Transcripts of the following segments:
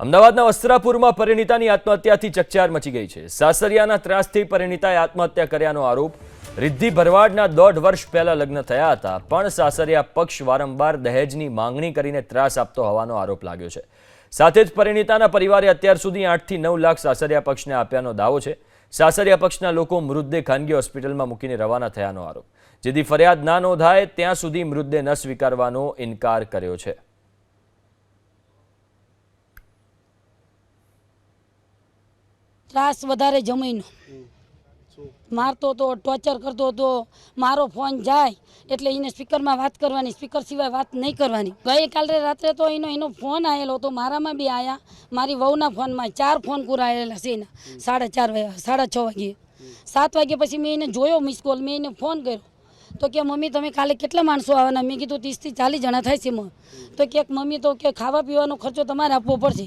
અમદાવાદના વસ્ત્રાપુરમાં પરિણીતાની આત્મહત્યાથી ચકચાર મચી ગઈ છે. સાસરિયાના ત્રાસથી પરિણીતાએ આત્મહત્યા કર્યાનો આરોપ રિદ્ધિ ભરવાડના દોઢ વર્ષ પહેલા લગ્ન થયા હતા, પણ સાસરિયા પક્ષ વારંવાર દહેજની માંગણી કરીને ત્રાસ આપતો હોવાનો આરોપ લાગ્યો છે. સાથે જ પરિણીતાના પરિવારે અત્યાર સુધી આઠથી નવ લાખ સાસરિયા પક્ષને આપ્યાનો દાવો છે. સાસરિયા પક્ષના લોકો મૃતદેહ ખાનગી હોસ્પિટલમાં મૂકીને રવાના થયાનો આરોપ. જેથી ફરિયાદ ના નોંધાય, ત્યાં સુધી મૃતદેહ ન સ્વીકારવાનો ઇનકાર કર્યો છે. ત્રાસ વધારે જમીનો. મારતો હતો ટોર્ચર કરતો હતો મારો ફોન જાય એટલે એને સ્પીકરમાં વાત કરવાની સ્પીકર સિવાય વાત નહીં કરવાની. ગઈકાલે રાત્રે તો એનો એનો ફોન આવેલો હતો મારામાં બી આવ્યા મારી વહુના ફોનમાં ચાર ફોન કુરાયેલા છે એના. સાડા ચાર વાગ્યા સાડા છ વાગ્યે સાત વાગ્યા પછી મેં એને જોયો મિસ કોલ મેં એને ફોન કર્યો. તો કે મમ્મી તમે કાલે કેટલા માણસો આવવાના? મેં કીધું ત્રીસથી ચાલીસ જણા થાય છે તો કે મમ્મી તો કે ખાવા પીવાનો ખર્ચો તમારે આપવો પડશે.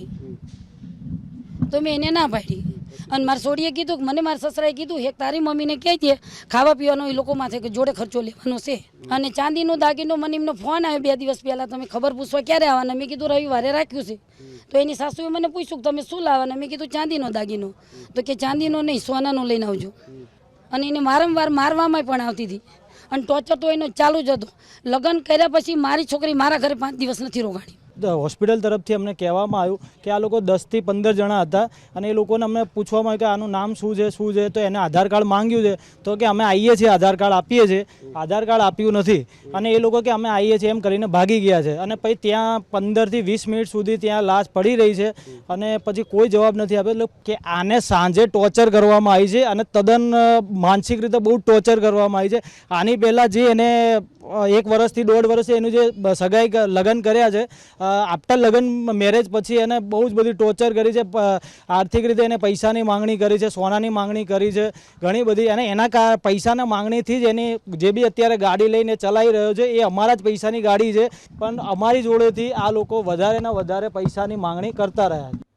તો મેં એને ના પાડી. અને મારા સોડીએ કીધું કે મને મારા સસરાએ કીધું, એક તારી મમ્મીને કહી દે ખાવા પીવાનો એ લોકો માથે કે જોડે ખર્ચો લેવાનો છે. અને ચાંદીનો, દાગીનો, મને એમનો ફોન આવ્યો બે દિવસ પહેલાં, તમે ખબર પૂછવા ક્યારે આવવાના? મેં કીધું, રવિવારે રાખ્યું છે. તો એની સાસુએ મને પૂછ્યું કે, તમે શું લાવવાના? મેં કીધું, ચાંદીનો, દાગીનો. તો કે, ચાંદીનો નહીં, સોનાનો લઈને આવજો. અને એને વારંવાર મારવામાં પણ આવતી હતી. અને ટોર્ચર તો એનો ચાલુ જ હતો. લગ્ન કર્યા પછી મારી છોકરી મારા ઘરે પાંચ દિવસ નથી રોકાણી હોસ્પિટલ તરફથી અમને કહેવામાં આવ્યું કે આ લોકો દસથી પંદર જણા હતા અને એ લોકોને અમને પૂછવામાં આવ્યું કે આનું નામ શું છે શું છે? તો એને આધાર કાર્ડ માંગ્યું છે. તો કે અમે આવીએ છીએ, આધાર કાર્ડ આપીએ છીએ. આધાર કાર્ડ આપ્યું નથી. અને એ લોકો કે અમે આવીએ છીએ એમ કરીને ભાગી ગયા છે. અને પછી ત્યાં પંદરથી વીસ મિનિટ સુધી ત્યાં લાશ પડી રહી છે અને પછી કોઈ જવાબ નથી આપ્યો. એટલે કે આને સાંજે ટોર્ચર કરવામાં આવી છે અને તદ્દન માનસિક રીતે બહુ ટોર્ચર કરવામાં આવી છે. આની પહેલાં જે એને એક વર્ષથી દોઢ વર્ષે એનું જે સગાઈ લગ્ન કર્યા છે આફ્ટર લગ્ન મેરેજ પછી એને બહુ જ બધી ટોર્ચર કરી છે આર્થિક રીતે એને પૈસાની માંગણી કરી છે, સોનાની માંગણી કરી છે, ઘણી બધી અને એના પૈસાના માંગણીથી જ એની જે બી અત્યારે ગાડી લઈને ચલાવી રહ્યો છે, એ અમારા જ પૈસાની ગાડી છે. પણ અમારી જોડેથી આ લોકો વધારે ને વધારે પૈસાની માંગણી કરતા રહ્યા છે.